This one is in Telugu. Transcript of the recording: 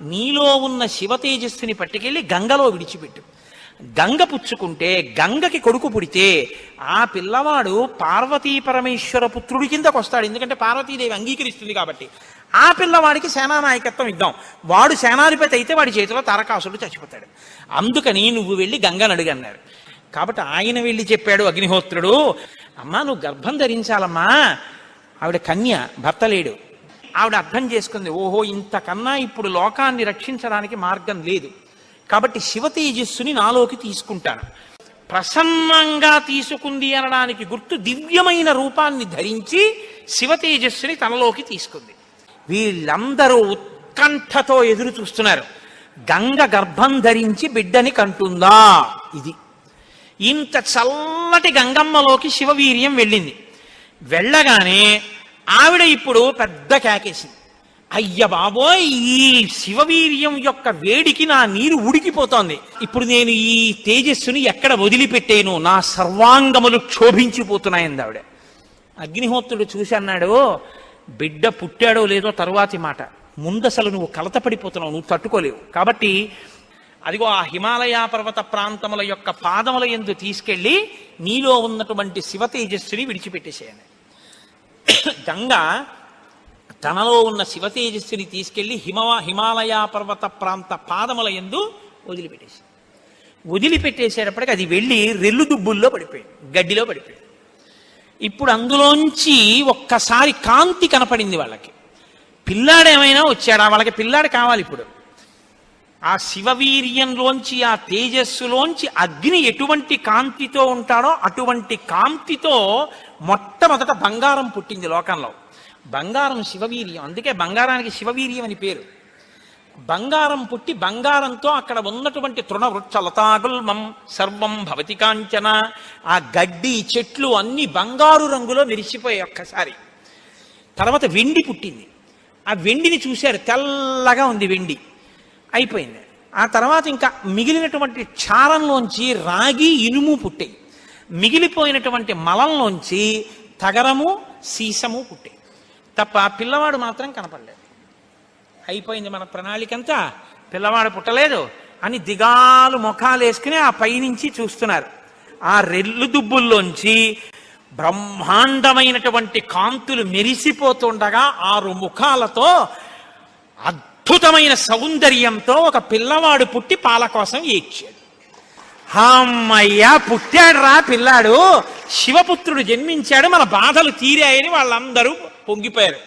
నీలో ఉన్న శివ తేజస్సుని పట్టుకెళ్ళి గంగలో విడిచిపెట్టు. గంగ పుచ్చుకుంటే గంగకి కొడుకు పుడితే ఆ పిల్లవాడు పార్వతీ పరమేశ్వర పుత్రుడి కిందకు వస్తాడు. ఎందుకంటే పార్వతీదేవి అంగీకరిస్తుంది కాబట్టి. ఆ పిల్లవాడికి సేనానాయకత్వం ఇద్దాం. వాడు సేనాధిపతి అయితే వాడి చేతిలో తారకాసుడు చచ్చిపోతాడు. అందుకని నువ్వు వెళ్ళి గంగను అడిగన్నారు కాబట్టి ఆయన వెళ్ళి చెప్పాడు అగ్నిహోత్రుడు అమ్మా నువ్వు గర్భం ధరించాలమ్మా. ఆవిడ కన్య భర్త లేడు. ఆవిడ అర్థం చేసుకుంది ఓహో ఇంతకన్నా ఇప్పుడు లోకాన్ని రక్షించడానికి మార్గం లేదు. కాబట్టి శివ తేజస్సుని నాలోకి తీసుకుంటాను ప్రసన్నంగా తీసుకుంది అనడానికి గుర్తు దివ్యమైన రూపాన్ని ధరించి శివ తేజస్సుని తనలోకి తీసుకుంది. వీళ్ళందరూ ఉత్కంఠతో ఎదురు చూస్తున్నారు. గంగ గర్భం ధరించి బిడ్డని కంటుందా? ఇది. ఇంత చల్లటి గంగమ్మలోకి శివవీర్యం వెళ్ళింది. వెళ్ళగానే ఆవిడ ఇప్పుడు పెద్ద కేకేసింది. అయ్య బాబోయ్ ఈ శివవీర్యం యొక్క వేడికి నా నీరు ఉడికిపోతోంది. ఇప్పుడు నేను ఈ తేజస్సుని ఎక్కడ వదిలిపెట్టేను? నా సర్వాంగములు క్షోభించిపోతున్నాయంది ఆవిడ. అగ్నిహోత్రుడు చూసి అన్నాడు బిడ్డ పుట్టాడో లేదో తరువాతి మాట. ముందసలు నువ్వు కలతపడిపోతున్నావు నువ్వు తట్టుకోలేవు. కాబట్టి అదిగో ఆ హిమాలయ పర్వత ప్రాంతముల యొక్క పాదముల ఎందు తీసుకెళ్ళి నీలో ఉన్నటువంటి శివ తేజస్సుని విడిచిపెట్టేసేయండి. గంగ తనలో ఉన్న శివ తేజస్సుని తీసుకెళ్ళి హిమ హిమాలయ పర్వత ప్రాంత పాదముల ఎందు వదిలిపెట్టేసి వదిలిపెట్టేసేటప్పటికి అది వెళ్ళి రెల్లు దుబ్బుల్లో పడిపోయింది గడ్డిలో పడిపోయింది. ఇప్పుడు అందులోంచి ఒక్కసారి కాంతి కనపడింది వాళ్ళకి. పిల్లాడేమైనా వచ్చాడా? వాళ్ళకి పిల్లాడు కావాలి ఇప్పుడు. ఆ శివవీర్యంలోంచి ఆ తేజస్సులోంచి అగ్ని ఎటువంటి కాంతితో ఉంటాడో అటువంటి కాంతితో మొట్టమొదట బంగారం పుట్టింది లోకంలో. బంగారం శివవీర్యం. అందుకే బంగారానికి శివవీర్యం అని పేరు. బంగారం పుట్టి బంగారంతో అక్కడ ఉన్నటువంటి తృణవృక్ష లతాగుల్మం సర్వం భవతి కాంచన ఆ గడ్డి చెట్లు అన్ని బంగారు రంగులో మెరిసిపోయాయి ఒక్కసారి. తర్వాత వెండి పుట్టింది. ఆ వెండిని చూశారు. తెల్లగా ఉంది వెండి. అయిపోయింది. ఆ తర్వాత ఇంకా మిగిలినటువంటి క్షారంలోంచి రాగి ఇనుము పుట్టాయి. మిగిలిపోయినటువంటి మలంలోంచి తగరము సీసము పుట్టాయి. తప్ప పిల్లవాడు మాత్రం కనపడలేదు. అయిపోయింది మన ప్రణాళికంతా పిల్లవాడు పుట్టలేదు అని దిగాలు ముఖాలు వేసుకుని ఆ పైనుంచి చూస్తున్నారు. ఆ రెల్లు దుబ్బుల్లోంచి బ్రహ్మాండమైనటువంటి కాంతులు మెరిసిపోతుండగా ఆరు ముఖాలతో అద్భుతమైన సౌందర్యంతో ఒక పిల్లవాడు పుట్టి పాల కోసం ఏడ్చాడు అమ్మయ్యా పుట్టాడు రా పిల్లాడు. శివపుత్రుడు జన్మించాడు మన బాధలు తీరాయని వాళ్ళందరూ పొంగిపోయారు.